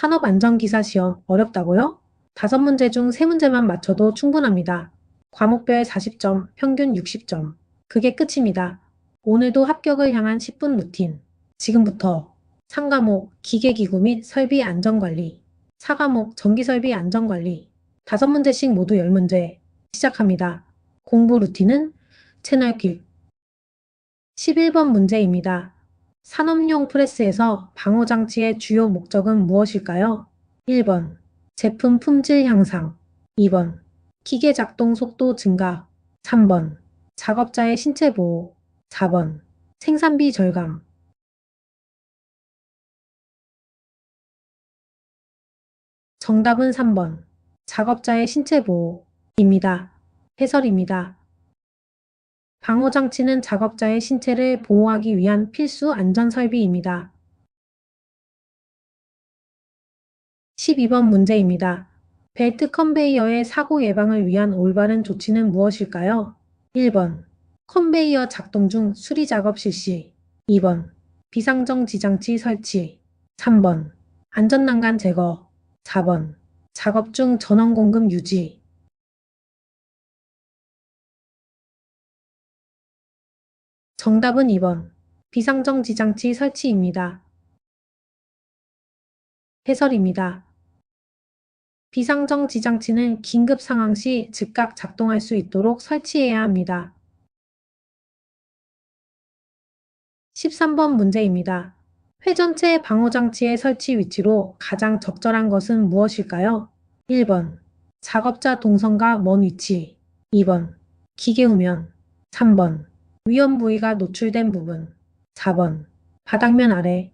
산업안전기사 시험 어렵다고요? 다섯 문제 중 세 문제만 맞춰도 충분합니다. 과목별 40점, 평균 60점. 그게 끝입니다. 오늘도 합격을 향한 10분 루틴. 지금부터 3과목 기계기구 및 설비 안전관리, 4과목 전기설비 안전관리, 다섯 문제씩 모두 10문제 시작합니다. 공부 루틴은 채널 길 11번 문제입니다. 산업용 프레스에서 방호 장치의 주요 목적은 무엇일까요? 1번 제품 품질 향상 2번 기계 작동 속도 증가 3번 작업자의 신체 보호 4번 생산비 절감 정답은 3번 작업자의 신체 보호입니다. 해설입니다. 방호 장치는 작업자의 신체를 보호하기 위한 필수 안전 설비입니다. 12번 문제입니다. 벨트 컨베이어의 사고 예방을 위한 올바른 조치는 무엇일까요? 1번. 컨베이어 작동 중 수리 작업 실시. 2번. 비상정 지 장치 설치. 3번. 안전난간 제거. 4번. 작업 중 전원 공급 유지 정답은 2번 비상정 지장치 설치입니다. 해설입니다. 비상정 지장치는 긴급 상황 시 즉각 작동할 수 있도록 설치해야 합니다. 13번 문제입니다. 회전체 방호장치의 설치 위치로 가장 적절한 것은 무엇일까요? 1번 작업자 동선과 먼 위치 2번 기계 후면 3번 위험 부위가 노출된 부분 4번 바닥면 아래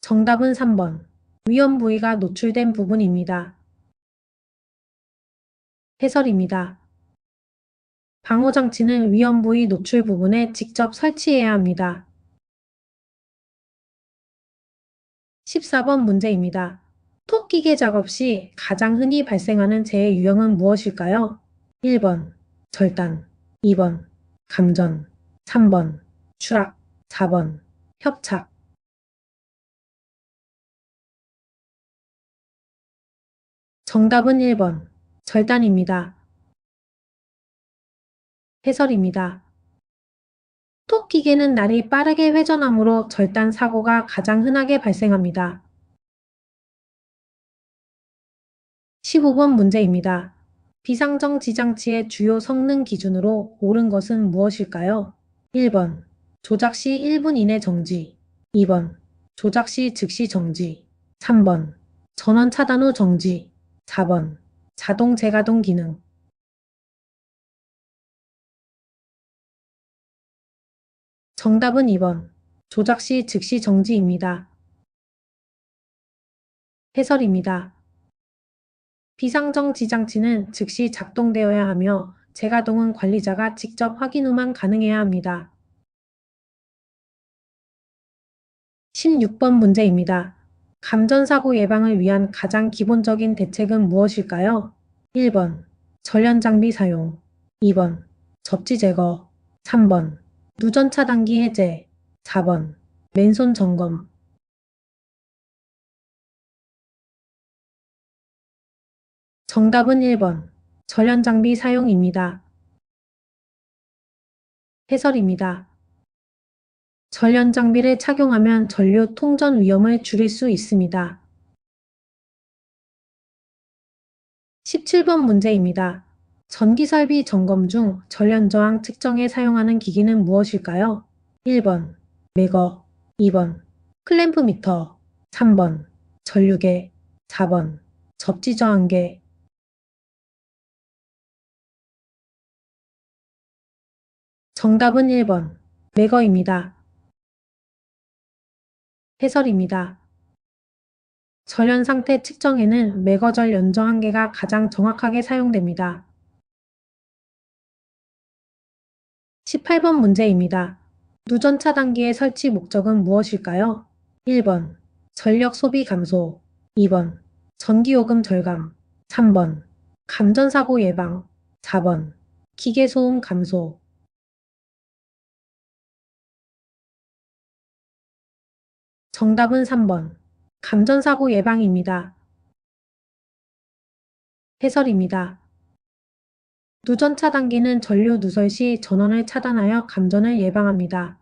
정답은 3번 위험 부위가 노출된 부분입니다. 해설입니다. 방호장치는 위험 부위 노출 부분에 직접 설치해야 합니다. 14번 문제입니다. 톡기계 작업 시 가장 흔히 발생하는 재해 유형은 무엇일까요? 1번 절단 2번 감전 3번 추락 4번 협착 정답은 1번 절단입니다. 해설입니다. 톡 기계는 날이 빠르게 회전하므로 절단 사고가 가장 흔하게 발생합니다. 15번 문제입니다. 비상정 지 장치의 주요 성능 기준으로 옳은 것은 무엇일까요? 1번 조작 시 1분 이내 정지 2번 조작 시 즉시 정지 3번 전원 차단 후 정지 4번 자동 재가동 기능 정답은 2번 조작 시 즉시 정지입니다. 해설입니다. 비상정 지장치는 즉시 작동되어야 하며 재가동은 관리자가 직접 확인 후만 가능해야 합니다. 16번 문제입니다. 감전사고 예방을 위한 가장 기본적인 대책은 무엇일까요? 1번 전련장비 사용 2번 접지 제거 3번 누전 차단기 해제 4번 맨손 점검 정답은 1번 전련장비 사용입니다. 해설입니다. 전련장비를 착용하면 전류 통전 위험을 줄일 수 있습니다. 17번 문제입니다. 전기설비 점검 중 전련저항 측정에 사용하는 기기는 무엇일까요? 1번 매거 2번 클램프 미터 3번 전류계 4번 접지저항계 정답은 1번 매거입니다. 해설입니다. 절연 상태 측정에는 매거절 연정 한계가 가장 정확하게 사용됩니다. 18번 문제입니다. 누전 차 단기의 설치 목적은 무엇일까요? 1번 전력 소비 감소 2번 전기요금 절감 3번 감전사고 예방 4번 기계소음 감소 정답은 3번. 감전사고 예방입니다. 해설입니다. 누전 차단기는 전류 누설 시 전원을 차단하여 감전을 예방합니다.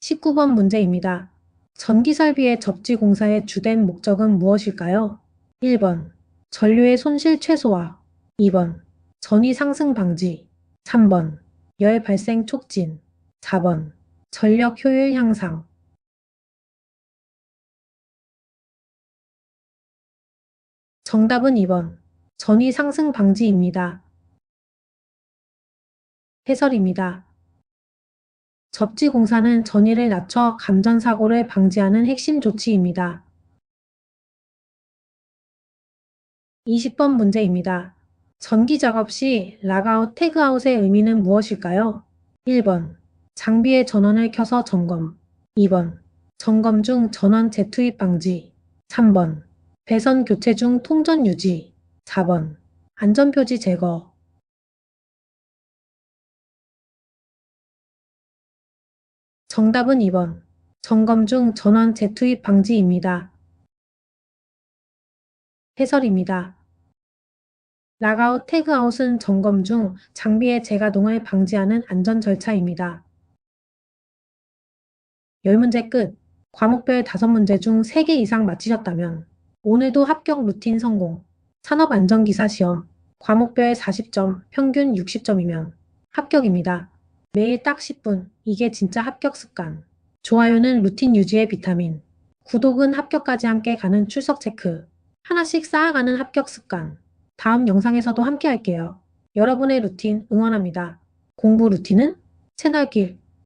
19번 문제입니다. 전기설비의 접지 공사의 주된 목적은 무엇일까요? 1번. 전류의 손실 최소화. 2번. 전위 상승 방지. 3번. 열 발생 촉진. 4번. 전력 효율 향상. 정답은 2번. 전위 상승 방지입니다. 해설입니다. 접지 공사는 전위를 낮춰 감전 사고를 방지하는 핵심 조치입니다. 20번 문제입니다. 전기 작업 시 락아웃 태그아웃의 의미는 무엇일까요? 1번. 장비의 전원을 켜서 점검. 2번. 점검 중 전원 재투입 방지. 3번. 배선 교체 중 통전 유지. 4번. 안전표지 제거. 정답은 2번. 점검 중 전원 재투입 방지입니다. 해설입니다. 락아웃 태그아웃은 점검 중 장비의 재가동을 방지하는 안전 절차입니다. 10문제 끝. 과목별 5문제 중 3개 이상 맞히셨다면 오늘도 합격 루틴 성공. 산업안전기사 시험. 과목별 40점, 평균 60점이면 합격입니다. 매일 딱 10분. 이게 진짜 합격 습관. 좋아요는 루틴 유지의 비타민. 구독은 합격까지 함께 가는 출석 체크. 하나씩 쌓아가는 합격 습관. 다음 영상에서도 함께 할게요. 여러분의 루틴 응원합니다. 공부 루틴은 채널길